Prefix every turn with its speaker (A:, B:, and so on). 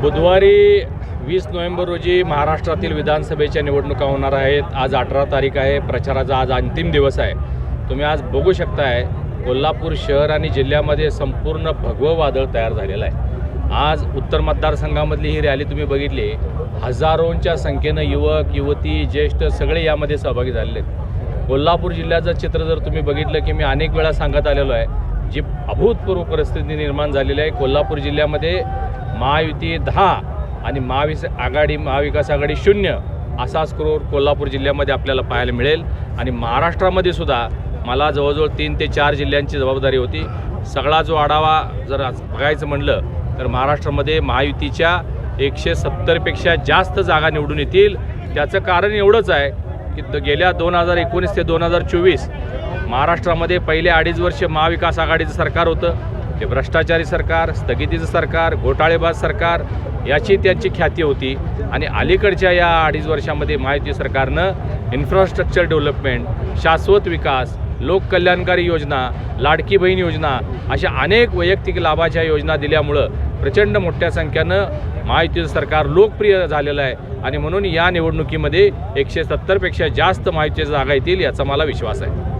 A: बुधवारी वीस नोव्हेंबर रोजी महाराष्ट्रातील विधानसभेच्या निवडणुका होणार आहेत. आज अठरा तारीख आहे. प्रचाराचा आज अंतिम दिवस आहे. तुम्ही आज बघू शकताय कोल्हापूर शहर आणि जिल्ह्यामध्ये संपूर्ण भगवं वादळ तयार झालेलं आहे. आज उत्तर मतदारसंघामधली ही रॅली तुम्ही बघितली. हजारोंच्या संख्येनं युवक युवती ज्येष्ठ सगळे यामध्ये सहभागी झालेले आहेत. कोल्हापूर जिल्ह्याचं चित्र जर तुम्ही बघितलं की मी अनेक वेळा सांगत आलेलो आहे जी अभूतपूर्व परिस्थिती निर्माण झालेली आहे. कोल्हापूर जिल्ह्यामध्ये महायुती दहा आणि महाविस आघाडी महाविकास आघाडी शून्य असा स्कोर कोल्हापूर जिल्ह्यामध्ये आपल्याला पाहायला मिळेल. आणि महाराष्ट्रामध्ये सुद्धा मला जवळजवळ तीन ते चार जिल्ह्यांची जबाबदारी होती. सगळा जो आढावा जर बघायचं म्हणलं तर महाराष्ट्रामध्ये महायुतीच्या एकशे सत्तरपेक्षा जास्त जागा निवडून येतील. त्याचं कारण एवढंच आहे की द- गेल्या दोन हजार एकोणीस ते दोन हजार चोवीस महाराष्ट्रामध्ये पहिले अडीच वर्ष महाविकास आघाडीचं सरकार होतं. ते भ्रष्टाचारी सरकार स्थगितीचं सरकार घोटाळेबाज सरकार याची त्यांची ख्याती होती. आणि अलीकडच्या या अडीच वर्षामध्ये महायुती सरकारनं इन्फ्रास्ट्रक्चर डेव्हलपमेंट शाश्वत विकास लोककल्याणकारी योजना लाडकी बहीण योजना अशा अनेक वैयक्तिक लाभाच्या योजना दिल्यामुळं प्रचंड मोठ्या संख्येनं महायुतीचं सरकार लोकप्रिय झालेलं आहे. आणि म्हणून या निवडणुकीमध्ये एकशे सत्तरपेक्षा जास्त महायुतीच्या जागा येतील याचा मला विश्वास आहे.